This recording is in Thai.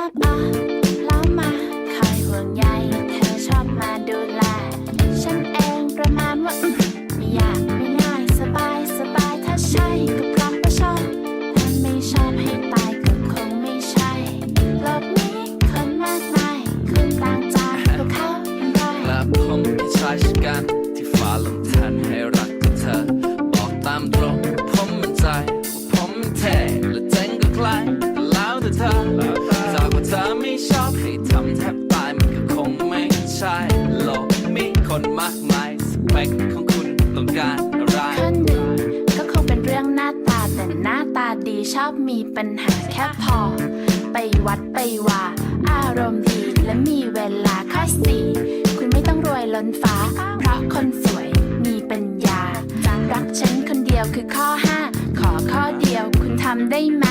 อบอะแล้วมาคอยห่วงใยเธอชอบมาดูแล ฉันเองประมาณว่าไม่อยากไม่ง่ายสบายสบายถ้าใช่ก็พราะว่าชอบถ้าไม่ชอบให้ตายก็คงไม่ใช่โลกนี้คนมากมายคุณต่างจากพวกเขาอย่างไรและผมเป็นชายชะกันที่ฟ้าลงทันให้รักกับเธอบอกตามตรงผมมั่นใจว่าผมเท่และเจ๋งก็ใครแล้วแต่เธอ คนมากมายสเปคของคุณต้องการอะไรคนหนึ่งก็คงเป็นเรื่องหน้าตาแต่หน้าตาดีชอบมีปัญหาแค่พอ ไปวัดไปว่าอารมณ์ดีและมีเวลาข้อสี่คุณไม่ต้องรวยล้นฟ้า เพราะคนสวยมีปัญญารักฉันคนเดียวคือข้อห้าขอข้อเดียวคุณทำได้ไหม